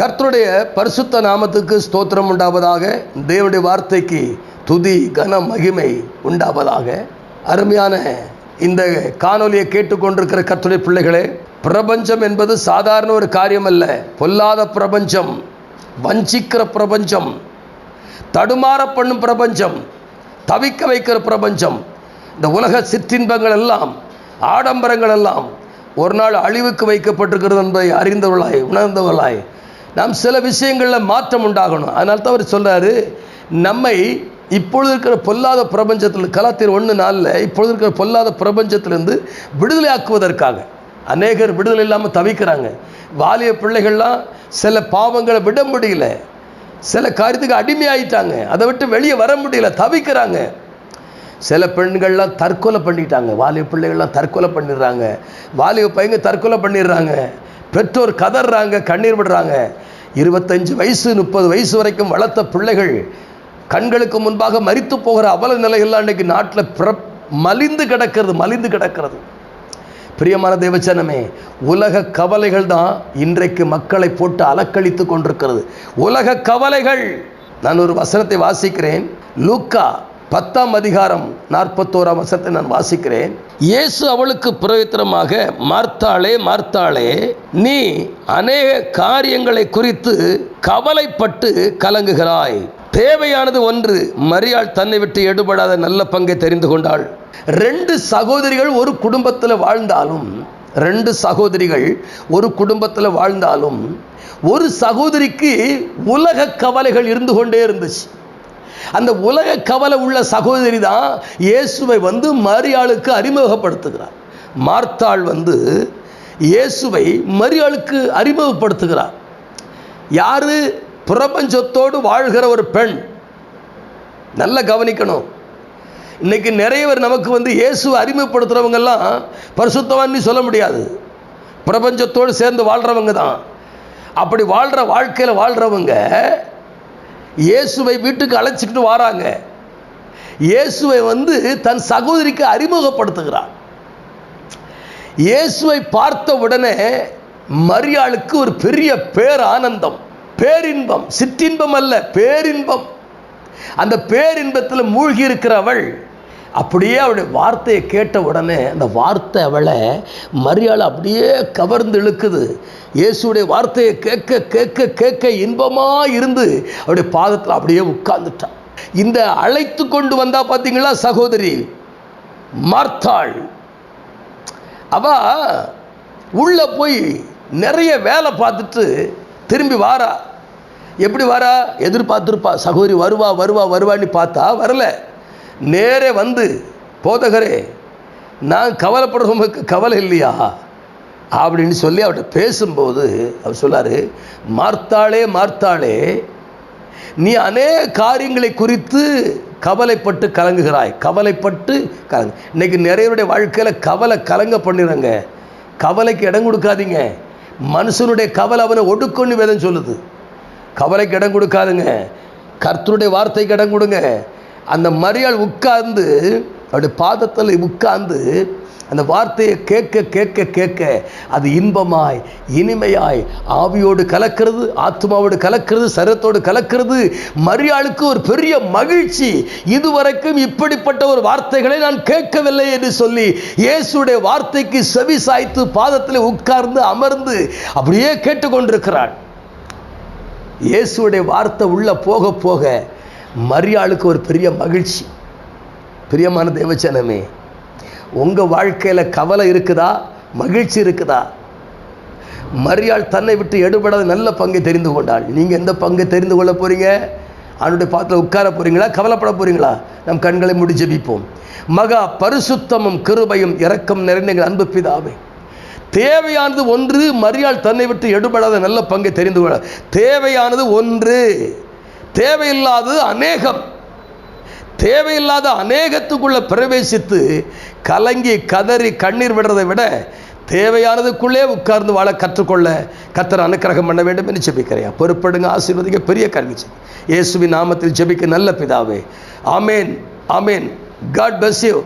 கர்த்தருடைய பரிசுத்த நாமத்துக்கு ஸ்தோத்திரம் உண்டாவதாக தேவனுடைய வார்த்தைக்கு துதி கன மகிமை உண்டாவதாக. அருமையான இந்த காணொலியை கேட்டுக்கொண்டிருக்கிற கர்த்தருடைய பிள்ளைகளே பிரபஞ்சம் என்பது சாதாரண ஒரு காரியம் அல்ல பொல்லாத பிரபஞ்சம் வஞ்சிக்கிற பிரபஞ்சம் தடுமாற பண்ணும் பிரபஞ்சம் தவிக்க வைக்கிற பிரபஞ்சம் இந்த உலக சிற்றின்பங்கள் எல்லாம் ஆடம்பரங்கள் எல்லாம் ஒரு நாள் அழிவுக்கு வைக்கப்பட்டிருக்கிறது என்பதை அறிந்தவர்களாய் உணர்ந்தவர்களாய் நாம் சில விஷயங்களில் மாற்றம் உண்டாகணும். அதனால தான் அவர் சொல்கிறாரு நம்மை இப்பொழுது இருக்கிற பொல்லாத பிரபஞ்சத்தில் கலாத்திர ஒன்று நாளில் இப்பொழுது இருக்கிற பொல்லாத பிரபஞ்சத்திலிருந்து விடுதலை ஆக்குவதற்காக அநேகர் விடுதலை இல்லாமல் தவிக்கிறாங்க. வாலிய பிள்ளைகள்லாம் சில பாவங்களை விட முடியல. சில காரியத்துக்கு அடிமையாயிட்டாங்க அதை விட்டு வெளியே வர முடியல தவிக்கிறாங்க. சில பெண்கள்லாம் தற்கொலை பண்ணிட்டாங்க. வாலிய பிள்ளைகள்லாம் தற்கொலை பண்ணிடுறாங்க. வாலிய பையங்க தற்கொலை பண்ணிடுறாங்க. பெற்றோர் கதறாங்க கண்ணீர் விடுறாங்க. இருபத்தஞ்சு வயசு முப்பது வயசு வரைக்கும் வளர்த்த பிள்ளைகள் கண்களுக்கு முன்பாக மறித்து போகிற அவல நிலைகள்லாம் இன்றைக்கி நாட்டில் பிற மலிந்து கிடக்கிறது மலிந்து கிடக்கிறது. பிரியமான தேவச்சனமே உலக கவலைகள் தான் இன்றைக்கு மக்களை போட்டு அலக்கழித்து கொண்டிருக்கிறது. உலக கவலைகள் நான் ஒரு வசனத்தை வாசிக்கிறேன். லூக்கா பத்தாம் அதிகாரம் நாற்பத்தோராம் வசத்தை நான் வாசிக்கிறேன். இயேசு அவளுக்கு பிரயோத்தனமாக மார்த்தாளே மார்த்தாளே நீ அநேக காரியங்களை குறித்து கவலைப்பட்டு கலங்குகிறாய். தேவையானது ஒன்று மரியாள் தன்னை விட்டு எடுபடாத நல்ல பங்கை தெரிந்து கொண்டாள். ரெண்டு சகோதரிகள் ஒரு குடும்பத்தில் வாழ்ந்தாலும் ரெண்டு சகோதரிகள் ஒரு குடும்பத்தில் வாழ்ந்தாலும் ஒரு சகோதரிக்கு உலக கவலைகள் இருந்து கொண்டே இருந்துச்சு. அந்த உலக கவலை உள்ள சகோதரி தான் இயேசுவை வந்து மரியாளுக்கு அறிமுகப்படுத்துகிறார். மார்த்தாள் வந்து இயேசுவை மரியாளுக்கு அறிமுகப்படுத்துகிறார். யாரு? பிரபஞ்சத்தோடு வாழ்கிற ஒரு பெண். நல்லா கவனிக்கணும். இன்னைக்கு நிறைய பேர் நமக்கு வந்து இயேசுவை அறிமுகப்படுத்துகிறவங்கெல்லாம் பரிசுத்தவான்னு சொல்ல முடியாது. பிரபஞ்சத்தோடு சேர்ந்து வாழ்கிறவங்க தான். அப்படி வாழ்கிற வாழ்க்கையில் வாழ்கிறவங்க இயேசுவை வீட்டுக்கு அழைச்சிக்கிட்டு வராங்க. இயேசுவை வந்து தன் சகோதரிக்கு அறிமுகப்படுத்துகிறார். இயேசுவை பார்த்த உடனே மரியாளுக்கு ஒரு பெரிய பேர் ஆனந்தம் பேரின்பம் சிற்றின்பம் அல்ல பேரின்பம். அந்த பேரின்பத்தில் மூழ்கி இருக்கிறவள் அப்படியே அவளுடைய வார்த்தையை கேட்ட உடனே அந்த வார்த்தை அவளை மரியாதை அப்படியே கவர்ந்து இழுக்குது. இயேசுடைய வார்த்தையை கேட்க கேட்க கேட்க இன்பமாக இருந்து அவருடைய பாதத்தில் அப்படியே உட்கார்ந்துட்டான். இந்த அழைத்து கொண்டு வந்தா பார்த்தீங்களா சகோதரி? மார்த்தாள். அவ உள்ள போய் நிறைய வேலை பார்த்துட்டு திரும்பி வாரா. எப்படி வாரா? எதிர்பார்த்துருப்பா. சகோதரி வருவா வருவா வருவான்னு பார்த்தா வரலை. நேரே வந்து போதகரே நான் கவலைப்படுறவங்களுக்கு கவலை இல்லையா? அப்படின்னு சொல்லி அவர்கிட்ட பேசும்போது அவர் சொல்லார் மார்த்தாளே மார்த்தாளே நீ அநேக காரியங்களை குறித்து கவலைப்பட்டு கலங்குகிறாய். கவலைப்பட்டு கலங்கு. இன்னைக்கு நிறையருடைய வாழ்க்கையில் கவலை கலங்க பண்ணிடுறங்க. கவலைக்கு இடம் கொடுக்காதீங்க. மனுஷனுடைய கவலை அவனை ஒடுக்கொண்டு வேதம் சொல்லுது. கவலைக்கு இடம் கொடுக்காதுங்க. கர்த்தருடைய வார்த்தைக்கு இடம் கொடுங்க. அந்த மரியாள் உட்கார்ந்து அவருடைய பாதத்தில் உட்கார்ந்து அந்த வார்த்தையை கேட்க கேட்க கேட்க அது இன்பமாய் இனிமையாய் ஆவியோடு கலக்கிறது ஆத்மாவோடு கலக்கிறது சரத்தோடு கலக்கிறது. மரியாளுக்கு ஒரு பெரிய மகிழ்ச்சி. இதுவரைக்கும் இப்படிப்பட்ட ஒரு வார்த்தைகளை நான் கேட்கவில்லை என்று சொல்லி இயேசுடைய வார்த்தைக்கு செவி சாய்த்து பாதத்தில் உட்கார்ந்து அமர்ந்து அப்படியே கேட்டுக்கொண்டிருக்கிறாள். இயேசுடைய வார்த்தை உள்ள போக போக மரியாளுக்கு ஒரு பெரிய மகிழ்ச்சி. பிரியமான தேவச்சனமே உங்கள் வாழ்க்கையில் கவலை இருக்குதா? மகிழ்ச்சி இருக்குதா? மரியாள் தன்னை விட்டு எடுபடாத நல்ல பங்கை தெரிந்து கொண்டாள். நீங்கள் எந்த பங்கை தெரிந்து கொள்ள போகிறீங்க அவனுடைய பாத்தில் உட்கார போகிறீங்களா கவலைப்பட போகிறீங்களா நம் கண்களை முடி ஜெபிப்போம். மகா பரிசுத்தமும் கிருபையும் இரக்கம் நிறைந்த எங்கள் அன்பு பிதாவே தேவையானது ஒன்று மரியாள் தன்னை விட்டு எடுபடாத நல்ல பங்கை தெரிந்து கொள்ள. தேவையானது ஒன்று தேவையில்லாதது அநேகம். தேவையில்லாத அநேகத்துக்குள்ள பிரவேசித்து கலங்கி கதறி கண்ணீர் விடுறதை விட தேவையானதுக்குள்ளே உட்கார்ந்து வாழ கற்றுக்கொள்ள கத்தர் அனுக்கிரகம் பண்ண வேண்டும் என்று ஜெபிக்கிறேன் பொறுப்படுங்க ஆசீர்வதிக்க பெரிய கல்வி இயேசுவின் நாமத்தில் ஜெபிக்க நல்ல பிதாவே. ஆமேன் ஆமேன். God bless you